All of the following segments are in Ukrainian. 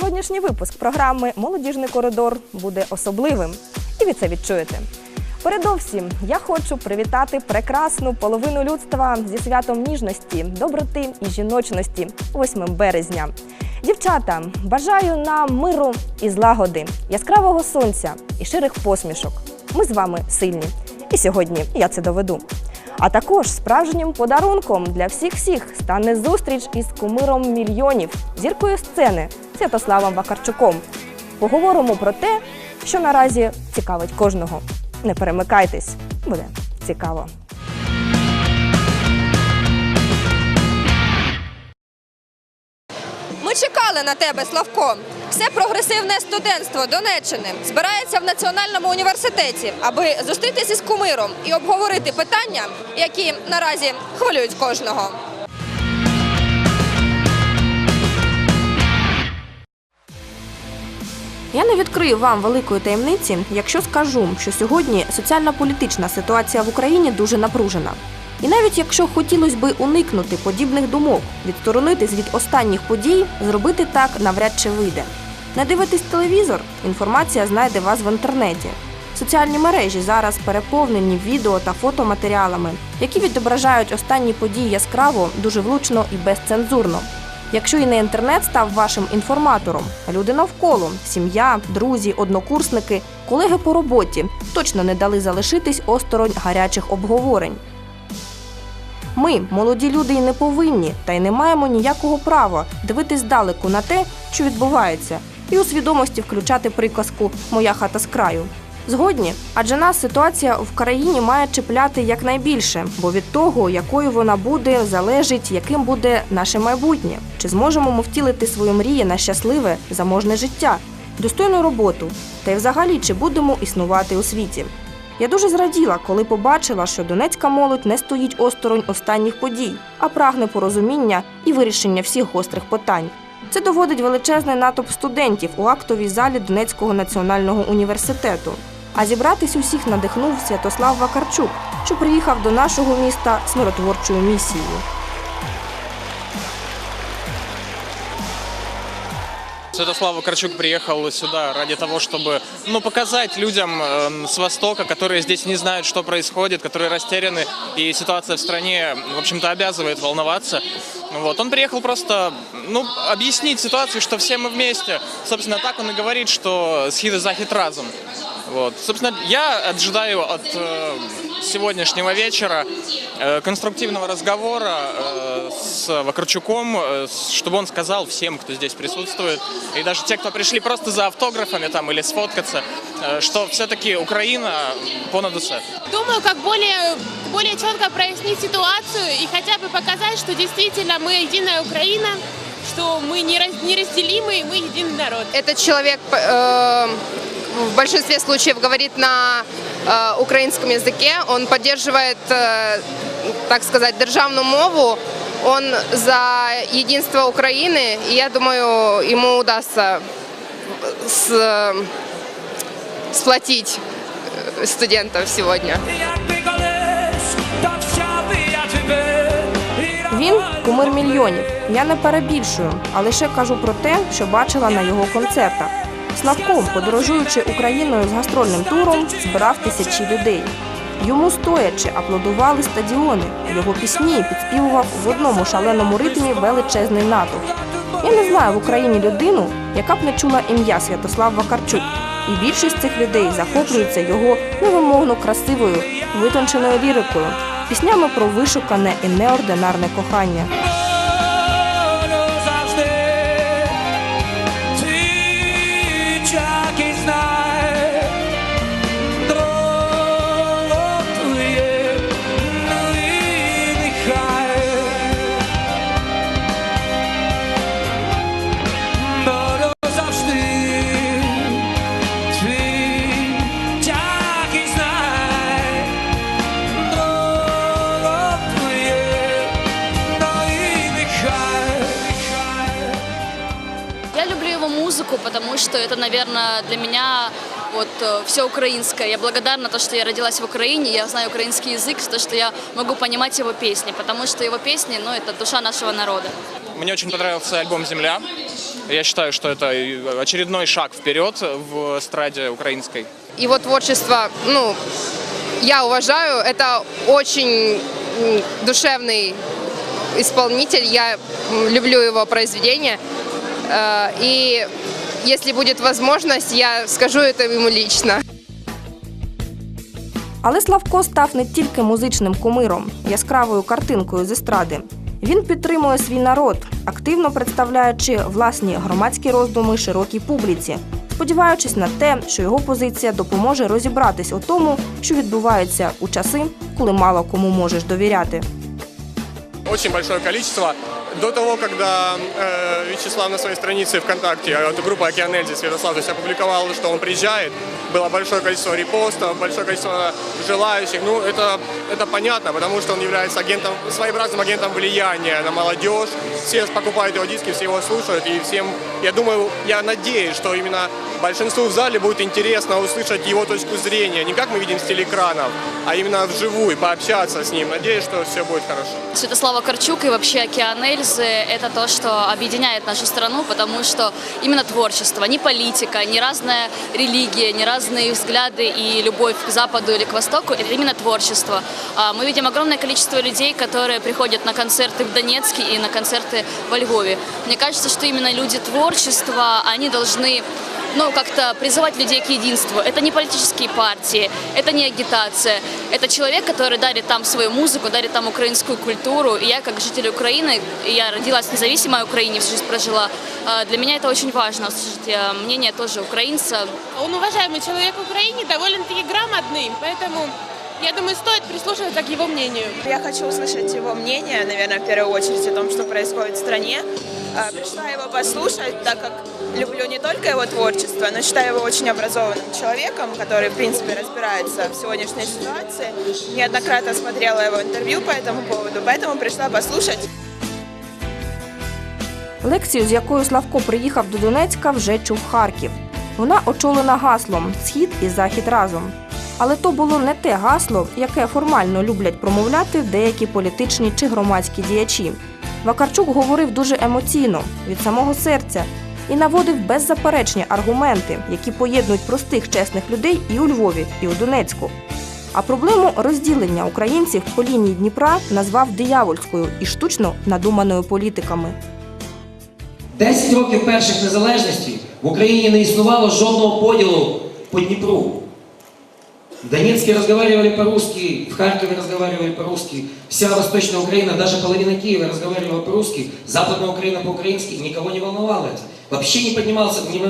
Сьогоднішній випуск програми Молодіжний коридор буде особливим, і ви це відчуєте. Передовсім я хочу привітати прекрасну половину людства зі святом ніжності, доброти і жіночності 8 березня. Дівчата, бажаю нам миру і злагоди, яскравого сонця і ширих посмішок. Ми з вами сильні. І сьогодні я це доведу. А також справжнім подарунком для всіх всіх стане зустріч із кумиром мільйонів, зіркою сцени Святославом Вакарчуком. Поговоримо про те, що наразі цікавить кожного. Не перемикайтесь, буде цікаво. Ми чекали на тебе, Славко. Все прогресивне студентство Донеччини збирається в національному університеті, аби зустрітися з кумиром і обговорити питання, які наразі хвилюють кожного. Я не відкрию вам великої таємниці, якщо скажу, що сьогодні соціально-політична ситуація в Україні дуже напружена. І навіть якщо хотілося би уникнути подібних думок, відсторонитись від останніх подій, зробити так навряд чи вийде. Не дивитесь телевізор, інформація знайде вас в інтернеті. Соціальні мережі зараз переповнені відео та фотоматеріалами, які відображають останні події яскраво, дуже влучно і безцензурно. Якщо і не інтернет став вашим інформатором, а люди навколо, сім'я, друзі, однокурсники, колеги по роботі точно не дали залишитись осторонь гарячих обговорень. Ми, молоді люди, і не повинні, та й не маємо ніякого права дивитись здалеку на те, що відбувається, і у свідомості включати приказку Моя хата з краю. Згодні, адже нас ситуація в країні має чіпляти якнайбільше, бо від того, якою вона буде, залежить, яким буде наше майбутнє, чи зможемо ми втілити свої мрії на щасливе, заможне життя, достойну роботу, та й взагалі чи будемо існувати у світі. Я дуже зраділа, коли побачила, що донецька молодь не стоїть осторонь останніх подій, а прагне порозуміння і вирішення всіх гострих питань. Це доводить величезний натовп студентів у актовій залі Донецького національного університету. А зібратись усіх надихнув Святослав Вакарчук, що приїхав до нашого міста з миротворчою місією. Святослав Вакарчук приехал сюда ради того, чтобы ну, показать людям э, с Востока, которые здесь не знают, что происходит, которые растеряны, и ситуация в стране, в общем-то, обязывает волноваться. Вот. Он приехал просто ну, объяснить ситуацию, что все мы вместе. Собственно, так он и говорит, что схід и захід разом. Вот. Собственно, я ожидаю от э, сегодняшнего вечера э, конструктивного разговора э, с Вакарчуком, э, чтобы он сказал всем, кто здесь присутствует, и даже те, кто пришли просто за автографами там или сфоткаться, э, что все-таки Украина понад усе. Думаю, как более, более четко прояснить ситуацию и хотя бы показать, что действительно мы единая Украина, что мы не раз- неразделимы, и мы единый народ. Этот человек э, в большинстве случаев говорит на э, украинском языке. Он поддерживает, э, так сказать, державную мову. Он за единство Украины. И я думаю, ему удастся с, э, сплотить э, студентов сегодня. Jakby koleś, to chciałby ja ciebie i Він кумир мільйонів. Я не перебільшую, а лише кажу про те, що бачила на його концертах. Славком, подорожуючи Україною з гастрольним туром, збирав тисячі людей. Йому стоячи аплодували стадіони. Його пісні підспівував в одному шаленому ритмі величезний натовп. Я не знаю в Україні людину, яка б не чула ім'я Святослав Вакарчук. І більшість цих людей захоплюється його невимовно красивою, витонченою лірикою, піснями про вишукане і неординарне кохання. Потому что это, наверное, для меня вот все украинское. Я благодарна то, что я родилась в Украине, я знаю украинский язык, то, что я могу понимать его песни, потому что его песни, ну, это душа нашего народа. Мне очень понравился альбом «Земля». Я считаю, что это очередной шаг вперед в эстраде украинской. Его творчество, ну, я уважаю, это очень душевный исполнитель, я люблю его произведения. Э, И если будет возможность, я скажу это ему лично. Але Славко став не тільки музичним кумиром, яскравою картинкою з естради. Він підтримує свій народ, активно представляючи власні громадські роздуми широкій публіці, сподіваючись на те, що його позиція допоможе розібратись у тому, що відбувається у часи, коли мало кому можеш довіряти. Очень большое количество. До того, когда э, Вячеслав на своей странице ВКонтакте, э, эту группу Океан Эльзи, Святослав, то есть опубликовал, что он приезжает, было большое количество репостов, большое количество желающих. Ну, это, это понятно, потому что он является агентом, своеобразным агентом влияния на молодежь. Все покупают его диски, все его слушают, и всем, я думаю, я надеюсь, что именно большинству в зале будет интересно услышать его точку зрения, не как мы видим с телеэкранов, а именно вживую, пообщаться с ним. Надеюсь, что все будет хорошо. Святослава Карчук и вообще Океан Эльзы – это то, что объединяет нашу страну, потому что именно творчество, не политика, не разная религия, не разные взгляды и любовь к Западу или к Востоку – это именно творчество. А Мы видим огромное количество людей, которые приходят на концерты в Донецке и на концерты во Львове. Мне кажется, что именно люди творчества, они должны ну, как-то призывать людей к единству. Это не политические партии, это не агитация. Это человек, который дарит там свою музыку, дарит там украинскую культуру. И я, как житель Украины, я родилась в независимой Украине, всю жизнь прожила, а, для меня это очень важно, услышать а, мнение тоже украинца. Он уважаемый человек в Украине, довольно-таки грамотный, поэтому я думаю, стоит прислушиваться к его мнению. Я хочу услышать его мнение, наверное, в первую очередь о том, что происходит в стране. А, Пришла его послушать, так как люблю не только его творчество, но считаю его очень образованным человеком, который, в принципе, разбирается в сегодняшней ситуации. Неоднократно смотрела его интервью по этому поводу, поэтому пришла послушать. Лекцію, з якою Славко приїхав до Донецька, вже чув Харків. Вона очолена гаслом Схід і Захід разом. Але то було не те гасло, яке формально люблять промовляти деякі політичні чи громадські діячі. Вакарчук говорив дуже емоційно, від самого серця, і наводив беззаперечні аргументи, які поєднують простих чесних людей і у Львові, і у Донецьку. А проблему розділення українців по лінії Дніпра назвав диявольською і штучно надуманою політиками. 10 років перших незалежності в Україні не існувало жодного поділу по Дніпру. В Донецке разговаривали по-русски, в Харькове разговаривали по-русски, вся Восточная Украина, даже половина Киева разговаривала по-русски, Западная Украина по-украински, никого не волновало это. Вообще не, поднимался, не,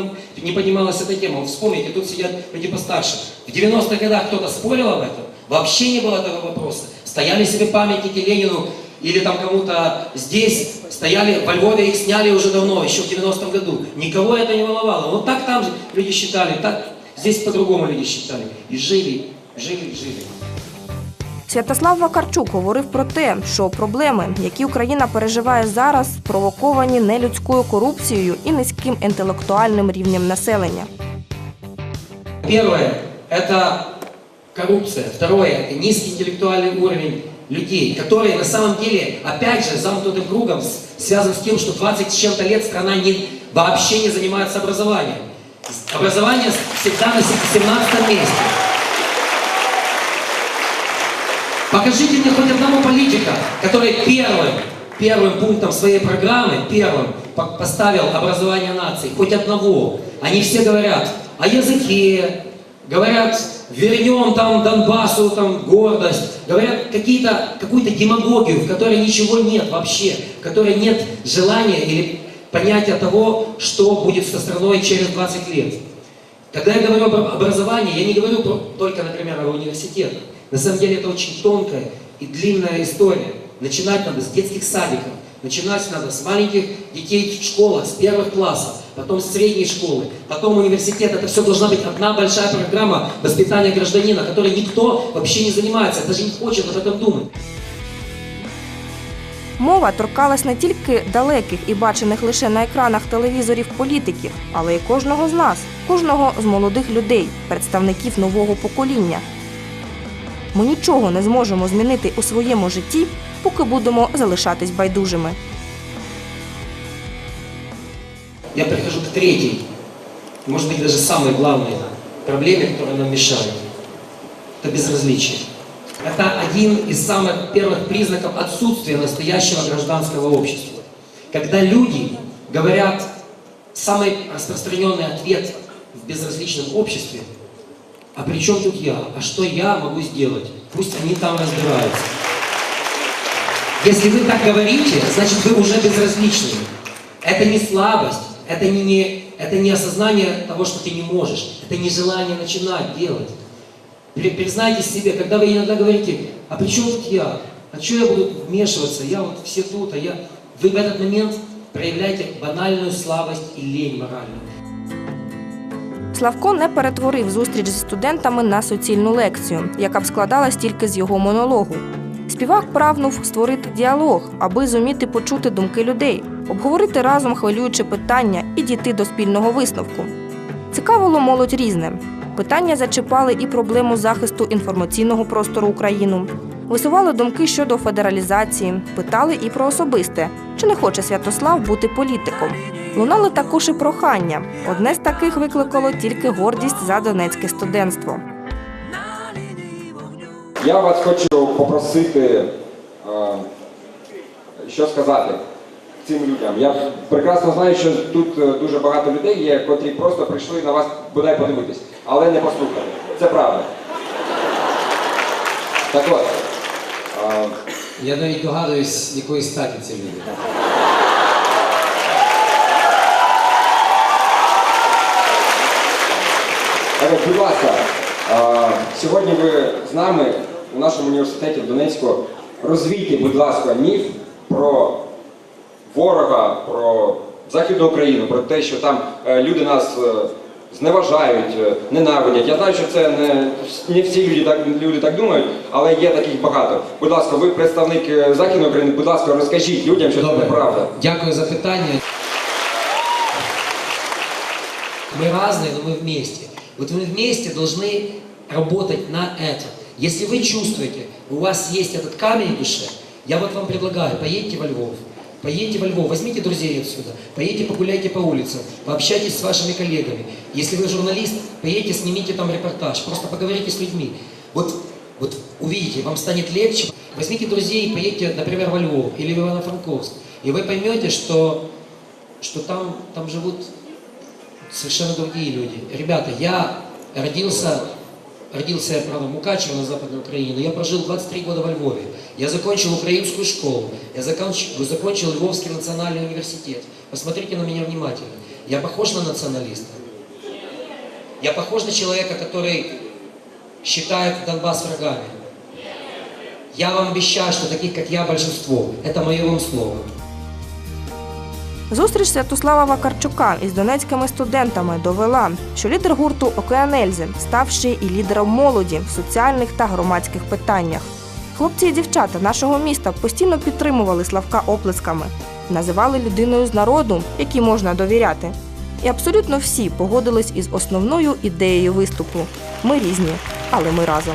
не поднималась эта тема. Вот Вспомните, тут сидят люди постарше. В 90-х годах кто-то спорил об этом? Вообще не было этого вопроса. Стояли себе памятники Ленину или там кому-то здесь, стояли, во Львове их сняли уже давно, еще в 90-м году. Никого это не волновало. Вот так там люди считали, так здесь по-другому люди считали. И жили, жили, жили. Святослав Вакарчук говорив про те, що проблеми, які Україна переживає зараз, спровоковані нелюдською корупцією і низьким інтелектуальним рівнем населення. Первое – это коррупция. Второе – это низкий интеллектуальный уровень людей, которые на самом деле, опять же, замкнутым кругом с- связан с тем, что 20 с чем-то лет страна не, вообще не занимается образованием. Образование всегда на 17 месте. Покажите мне хоть одного политика, который первым, первым пунктом своей программы, первым по- поставил образование нации, хоть одного. Они все говорят о языке, говорят, вернем там Донбассу там гордость, говорят какие-то, какую-то демагогию, в которой ничего нет вообще, в которой нет желания или понятия того, что будет со страной через 20 лет. Когда я говорю об образовании, я не говорю только, например, о университетах. На самом деле это очень тонкая и длинная история. Начинать надо с детских садиков, начинать надо с маленьких детей в школах, с первых классов, потом с средней школы, потом университет. Это все должна быть одна большая программа воспитания гражданина, которой никто вообще не занимается, даже не хочет об этом думать. Мова торкалась не тільки далеких і бачених лише на екранах телевізорів політиків, але й кожного з нас, кожного з молодих людей, представників нового покоління. Ми нічого не зможемо змінити у своєму житті, поки будемо залишатись байдужими. Я прихожу к третьей, может быть даже самой главной проблеме, которая нам мешает. Это безразличие. Это один из самых первых признаков отсутствия настоящего гражданского общества. Когда люди говорят самый распространенный ответ в безразличном обществе, а при чем тут я? А что я могу сделать? Пусть они там разбираются. Если вы так говорите, значит вы уже безразличны. Это не слабость, это не, не, это не осознание того, что ты не можешь, это не желание начинать делать. При- Признайтесь себе, когда вы иногда говорите, а при чем тут я? А что я буду вмешиваться? Я вот все тут, а я... Вы в этот момент проявляете банальную слабость и лень моральную. Славко не перетворив зустріч зі студентами на суцільну лекцію, яка б складалась тільки з його монологу. Співак прагнув створити діалог, аби зуміти почути думки людей, обговорити разом хвилюючі питання і дійти до спільного висновку. Цікавило молодь різне. Питання зачіпали і проблему захисту інформаційного простору України. Висували думки щодо федералізації, питали і про особисте, чи не хоче Святослав бути політиком. Лунали також і прохання. Одне з таких викликало тільки гордість за донецьке студентство. Я вас хочу попросити, е, що сказати цим людям. Я прекрасно знаю, що тут е, дуже багато людей є, котрі просто прийшли на вас бодай подивитись, але не послухали. Це правда. Так от. е, Я навіть догадуюсь, якої статі ці люди. Так от, будь ласка, е, сьогодні ви з нами у нашому університеті в Донецьку. Розвійте, будь ласка, міф про ворога, про Західну Україну, про те, що там е, люди нас е, зневажають, е, ненавидять. Я знаю, що це не, не всі люди так, люди так думають, але є таких багато. Будь ласка, ви представник е, Західної України, будь ласка, розкажіть людям, що це Добре. неправда. Дякую за питання. Мы разные, но мы вместе. Вот вы вместе должны работать на это. Если вы чувствуете, у вас есть этот камень в душе, я вот вам предлагаю, поедьте во Львов. Поедьте во Львов, возьмите друзей отсюда, поедьте погуляйте по улицам, пообщайтесь с вашими коллегами. Если вы журналист, поедьте, снимите там репортаж, просто поговорите с людьми. Вот, вот увидите, вам станет легче. Возьмите друзей, поедьте, например, во Львов или в Ивано-Франковск, и вы поймете, что, что там, там живут совершенно другие люди. Ребята, я родился, родился я, правда, Мукачево на Западной Украине, но я прожил 23 года во Львове. Я закончил украинскую школу, я закончил, закончил Львовский национальный университет. Посмотрите на меня внимательно. Я похож на националиста? Я похож на человека, который считает Донбасс врагами? Я вам обещаю, что таких, как я, большинство. Это мое вам слово. Зустріч Святослава Вакарчука із донецькими студентами довела, що лідер гурту Океанельзи став ще і лідером молоді в соціальних та громадських питаннях. Хлопці і дівчата нашого міста постійно підтримували Славка оплесками, називали людиною з народу, якій можна довіряти. І абсолютно всі погодились із основною ідеєю виступу. Ми різні, але ми разом.